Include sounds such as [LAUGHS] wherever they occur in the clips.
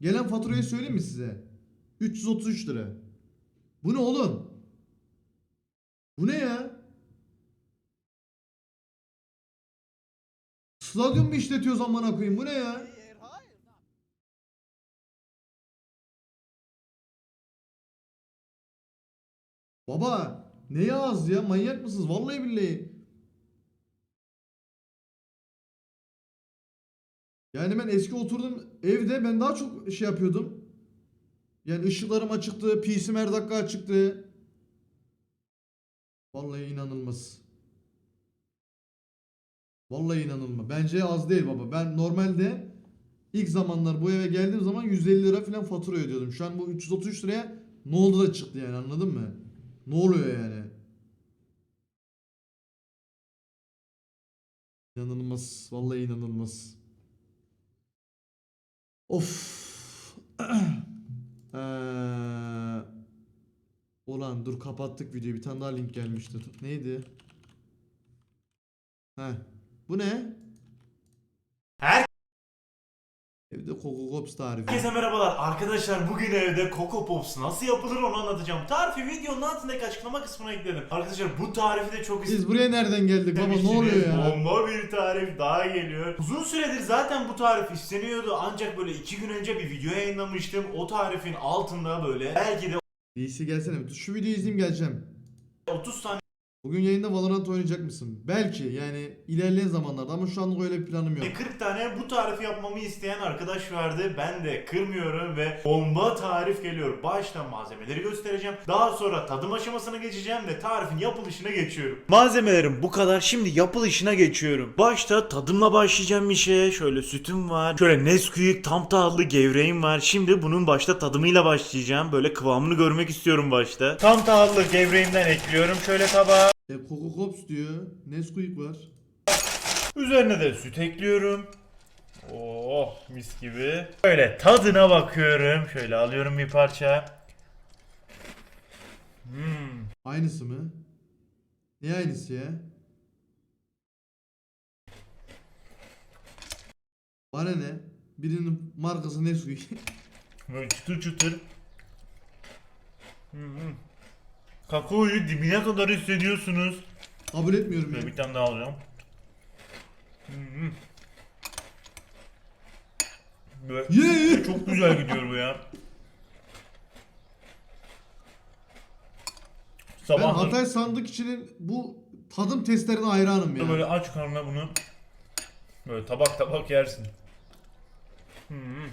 Gelen faturayı söyleyeyim mi size? 333 lira. Bu ne oğlum? Bu ne ya? Stadyum mu işletiyoruz amına koyayım? Bu ne ya? Baba neye az ya? Manyak mısınız? Vallahi billahi. Yani ben eski oturdum evde ben daha çok şey yapıyordum. Yani ışıklarım açıktı, PC'm her dakika açıktı. Vallahi inanılmaz. Vallahi inanılmaz. Bence az değil baba. Ben normalde ilk zamanlar bu eve geldiğim zaman 150 lira falan fatura ödüyordum. Şu an bu 333 liraya ne oldu da çıktı yani anladın mı? Ne oluyor yani? İnanılmaz. Vallahi inanılmaz. Of. Eee, [CLEARS THROAT] ulan dur kapattık videoyu. Bir tane daha link gelmiştir. Neydi? Heh. Bu ne? Her- Evde Coco Pops tarifi. Herkese merhabalar arkadaşlar bugün evde Coco Pops nasıl yapılır onu anlatacağım. Tarifi videonun altındaki açıklama kısmına ekledim. Arkadaşlar bu tarifi de çok Biz buraya nereden geldik baba ne oluyor ya? Bomba bir tarif daha geliyor. Uzun süredir zaten bu tarif isteniyordu ancak böyle iki gün önce bir video yayınlamıştım. O tarifin altında böyle belki de DC gelsene. Şu videoyu izleyeyim geleceğim. 30 tane Bugün yayında Valorant oynayacak mısın? Belki yani ilerleyen zamanlarda ama şu anlık öyle bir planım yok. 40 tane bu tarifi yapmamı isteyen arkadaş vardı. Ben de kırmıyorum ve bomba tarif geliyor. Başta malzemeleri göstereceğim. Daha sonra tadım aşamasına geçeceğim ve tarifin yapılışına geçiyorum. Malzemelerim bu kadar. Şimdi yapılışına geçiyorum. Başta tadımla başlayacağım işe. Şöyle sütüm var. Şöyle Nesquik tam tahıllı gevreğim var. Şimdi bunun başta tadımıyla başlayacağım. Böyle kıvamını görmek istiyorum başta. Tam tahıllı gevreğimden ekliyorum şöyle tabağa. E, Coco Pops diyor. Nesquik var. Üzerine de süt ekliyorum. Oh mis gibi. Böyle tadına bakıyorum. Şöyle alıyorum bir parça. Hmm. Aynısı mı? Ne aynısı ya? Bana ne? Birinin markası Nesquik. Böyle çıtır çıtır. Hmm. Kakaoyu dibine kadar hissediyorsunuz. Kabul etmiyorum. Böyle bir tane daha alacağım. Hmm. Böyle Ye ye. çok güzel gidiyor bu ya. Ben Sabah Hatay sandık içinin bu tadım testlerine hayranım ya. Böyle aç karnına bunu böyle tabak tabak yersin. Hmm.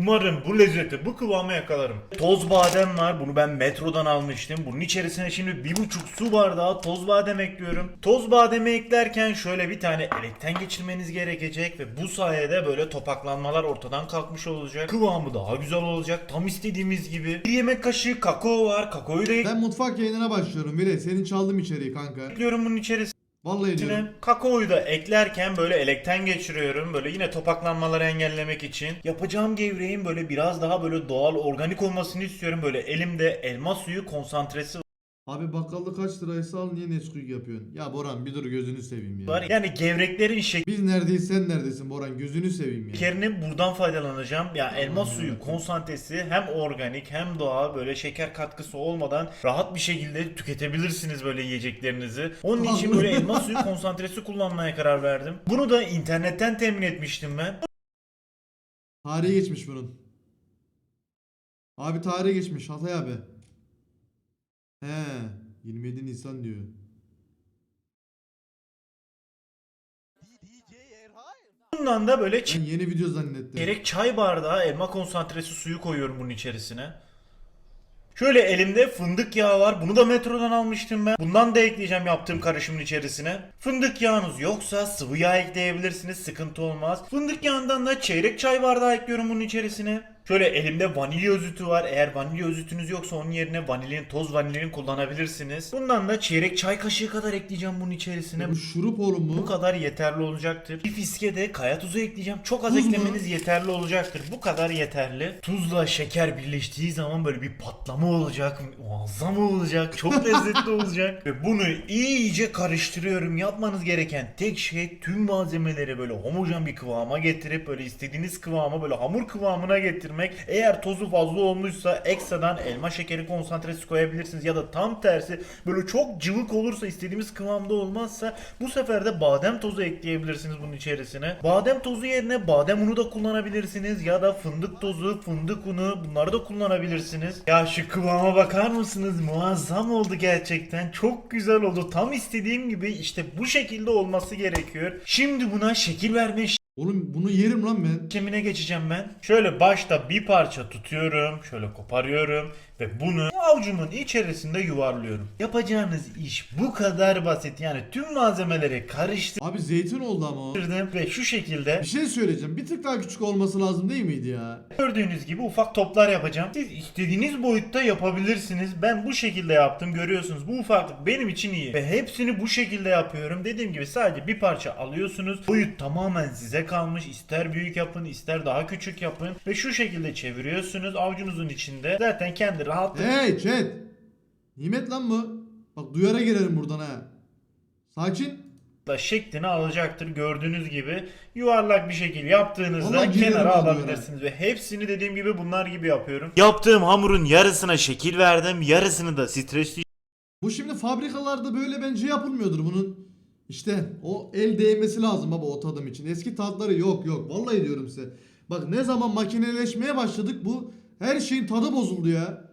Umarım bu lezzeti, bu kıvamı yakalarım. Toz badem var. Bunu ben metrodan almıştım. Bunun içerisine şimdi bir buçuk su bardağı toz badem ekliyorum. Toz bademi eklerken şöyle bir tane elekten geçirmeniz gerekecek ve bu sayede böyle topaklanmalar ortadan kalkmış olacak. Kıvamı daha güzel olacak. Tam istediğimiz gibi. Bir yemek kaşığı kakao var. Kakaoyu da Ben mutfak yayınına başlıyorum bile. Senin çaldım içeriği kanka. ekliyorum bunun içerisine. Vallahi diyorum. İçine kakaoyu da eklerken böyle elekten geçiriyorum. Böyle yine topaklanmaları engellemek için. Yapacağım gevreğin böyle biraz daha böyle doğal organik olmasını istiyorum. Böyle elimde elma suyu konsantresi Abi bakkalda kaç liraysa al niye Nesquik yapıyorsun? Ya Boran bir dur gözünü seveyim ya. var. Yani gevreklerin Biz neredeyiz sen neredesin Boran gözünü seveyim ya. şekerini buradan faydalanacağım. Ya elma suyu konsantresi hem organik hem doğal böyle şeker katkısı olmadan rahat bir şekilde tüketebilirsiniz böyle yiyeceklerinizi. Onun için böyle elma [LAUGHS] suyu konsantresi kullanmaya karar verdim. Bunu da internetten temin etmiştim ben. Tarihi geçmiş bunun. Abi tarihi geçmiş Hatay abi. He 27 Nisan diyor. Bundan da böyle Ben yeni video zannettim. Gerek çay bardağı elma konsantresi suyu koyuyorum bunun içerisine. Şöyle elimde fındık yağı var. Bunu da metrodan almıştım ben. Bundan da ekleyeceğim yaptığım karışımın içerisine. Fındık yağınız yoksa sıvı yağ ekleyebilirsiniz. Sıkıntı olmaz. Fındık yağından da çeyrek çay bardağı ekliyorum bunun içerisine. Şöyle elimde vanilya özütü var. Eğer vanilya özütünüz yoksa onun yerine vanilin, toz vanilin kullanabilirsiniz. Bundan da çeyrek çay kaşığı kadar ekleyeceğim bunun içerisine. Bu şurup oğlum Bu bu. kadar yeterli olacaktır. Bir fiske de kaya tuzu ekleyeceğim. Çok az Tuz mu? eklemeniz yeterli olacaktır. Bu kadar yeterli. Tuzla şeker birleştiği zaman böyle bir patlama olacak. Muazzam olacak. Çok [LAUGHS] lezzetli olacak. Ve bunu iyice karıştırıyorum. Yapmanız gereken tek şey tüm malzemeleri böyle homojen bir kıvama getirip böyle istediğiniz kıvama böyle hamur kıvamına getirmek. Eğer tozu fazla olmuşsa ekstradan elma şekeri konsantresi koyabilirsiniz ya da tam tersi böyle çok cıvık olursa istediğimiz kıvamda olmazsa bu sefer de badem tozu ekleyebilirsiniz bunun içerisine. Badem tozu yerine badem unu da kullanabilirsiniz ya da fındık tozu, fındık unu bunları da kullanabilirsiniz. Ya şu kıvama bakar mısınız? Muazzam oldu gerçekten. Çok güzel oldu. Tam istediğim gibi işte bu şekilde olması gerekiyor. Şimdi buna şekil verme Oğlum bunu yerim lan ben. işlemine geçeceğim ben. Şöyle başta bir parça tutuyorum, şöyle koparıyorum ve bunu avucumun içerisinde yuvarlıyorum. Yapacağınız iş bu kadar basit. Yani tüm malzemeleri karıştırdım Abi zeytin oldu ama o. ve şu şekilde Bir şey söyleyeceğim. Bir tık daha küçük olması lazım değil miydi ya? gördüğünüz gibi ufak toplar yapacağım. Siz istediğiniz boyutta yapabilirsiniz. Ben bu şekilde yaptım görüyorsunuz. Bu ufaklık benim için iyi. Ve hepsini bu şekilde yapıyorum. Dediğim gibi sadece bir parça alıyorsunuz. Boyut tamamen size kalmış. İster büyük yapın ister daha küçük yapın. Ve şu şekilde çeviriyorsunuz avucunuzun içinde. Zaten kendi rahatlıkla Hey chat. Nimet lan bu. Bak duyara girerim buradan ha. Sakin. şeklini alacaktır. Gördüğünüz gibi yuvarlak bir şekil yaptığınızda Vallahi kenara abi alabilirsiniz. Ve hepsini dediğim gibi bunlar gibi yapıyorum. Yaptığım hamurun yarısına şekil verdim. Yarısını da stresli Bu şimdi fabrikalarda böyle bence yapılmıyordur bunun. İşte o el değmesi lazım baba o tadım için. Eski tatları yok yok. Vallahi diyorum size. Bak ne zaman makineleşmeye başladık bu her şeyin tadı bozuldu ya.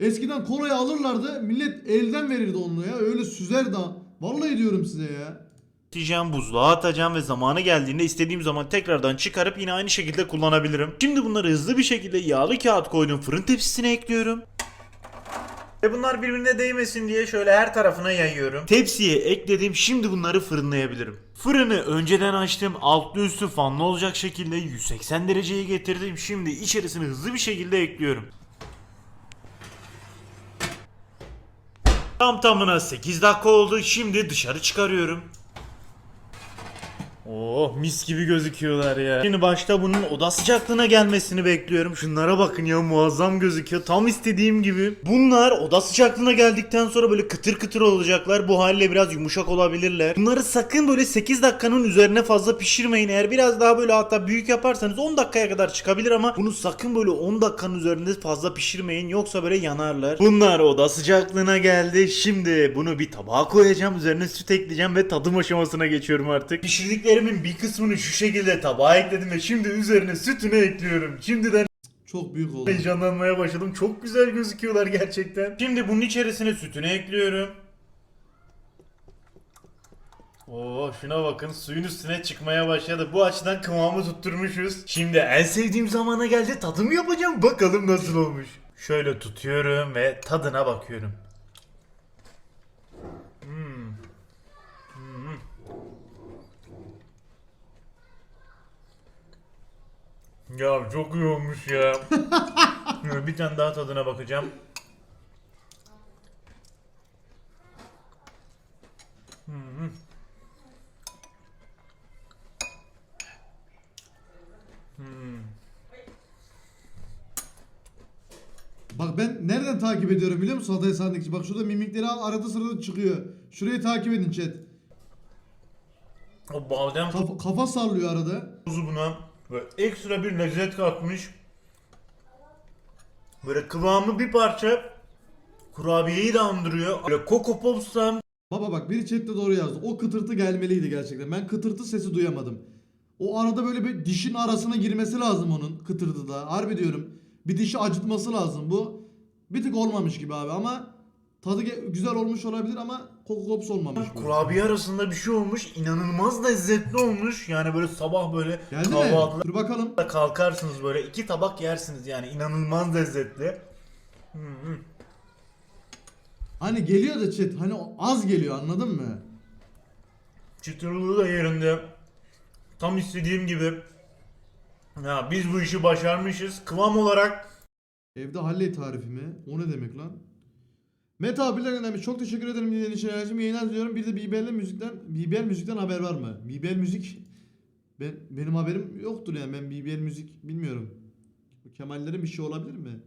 Eskiden kolayı alırlardı millet elden verirdi onu ya. Öyle süzerdi ha. Vallahi diyorum size ya. Atacağım, buzluğa atacağım ve zamanı geldiğinde istediğim zaman tekrardan çıkarıp yine aynı şekilde kullanabilirim. Şimdi bunları hızlı bir şekilde yağlı kağıt koydum fırın tepsisine ekliyorum. Ve bunlar birbirine değmesin diye şöyle her tarafına yayıyorum. Tepsiye ekledim. Şimdi bunları fırınlayabilirim. Fırını önceden açtım. Altlı üstü fanlı olacak şekilde 180 dereceye getirdim. Şimdi içerisine hızlı bir şekilde ekliyorum. Tam tamına 8 dakika oldu. Şimdi dışarı çıkarıyorum. Oh mis gibi gözüküyorlar ya. Şimdi başta bunun oda sıcaklığına gelmesini bekliyorum. Şunlara bakın ya muazzam gözüküyor. Tam istediğim gibi. Bunlar oda sıcaklığına geldikten sonra böyle kıtır kıtır olacaklar. Bu haliyle biraz yumuşak olabilirler. Bunları sakın böyle 8 dakikanın üzerine fazla pişirmeyin. Eğer biraz daha böyle hatta büyük yaparsanız 10 dakikaya kadar çıkabilir ama bunu sakın böyle 10 dakikanın üzerinde fazla pişirmeyin. Yoksa böyle yanarlar. Bunlar oda sıcaklığına geldi. Şimdi bunu bir tabağa koyacağım. Üzerine süt ekleyeceğim ve tadım aşamasına geçiyorum artık. Pişirdiklerimin bir kısmını şu şekilde tabağa ekledim ve şimdi üzerine sütünü ekliyorum. Şimdiden Çok büyük oldu. heyecanlanmaya başladım. Çok güzel gözüküyorlar gerçekten. Şimdi bunun içerisine sütünü ekliyorum. Oo şuna bakın suyun üstüne çıkmaya başladı. Bu açıdan kıvamı tutturmuşuz. Şimdi en sevdiğim zamana geldi. Tadım yapacağım. Bakalım nasıl olmuş. Şöyle tutuyorum ve tadına bakıyorum. Ya çok iyi olmuş ya. bir tane daha tadına bakacağım. Hmm. Bak ben nereden takip ediyorum biliyor musun Hatay Sandviç'i? Bak şurada mimikleri al arada sırada çıkıyor. Şurayı takip edin chat. O badem Kafa, kafa sallıyor arada. tuzu buna böyle ekstra bir lezzet katmış. Böyle kıvamı bir parça kurabiyeyi de andırıyor. Böyle Coco Pops'tan Baba bak biri chatte doğru yazdı. O kıtırtı gelmeliydi gerçekten. Ben kıtırtı sesi duyamadım. O arada böyle bir dişin arasına girmesi lazım onun kıtırtıda. Harbi diyorum. Bir dişi acıtması lazım bu. Bir tık olmamış gibi abi ama tadı güzel olmuş olabilir ama koku kops olmamış bu. kurabiye arasında bir şey olmuş. inanılmaz lezzetli olmuş. Yani böyle sabah böyle Geldi mi? kahvaltıda Dur bakalım. kalkarsınız böyle iki tabak yersiniz yani inanılmaz lezzetli. Hı hı. Hani geliyor da chat hani o az geliyor anladın mı? Çıtırlığı da yerinde. Tam istediğim gibi. Ya biz bu işi başarmışız. Kıvam olarak Evde halley tarifi mi? O ne demek lan? Meta abiler göndermiş. Çok teşekkür ederim dinlediğiniz için. Enerjimi yayınlar diliyorum. Bir de BBL müzikten BBL müzikten haber var mı? BBL müzik ben benim haberim yoktur yani. Ben BBL müzik bilmiyorum. Kemallerin bir şey olabilir mi?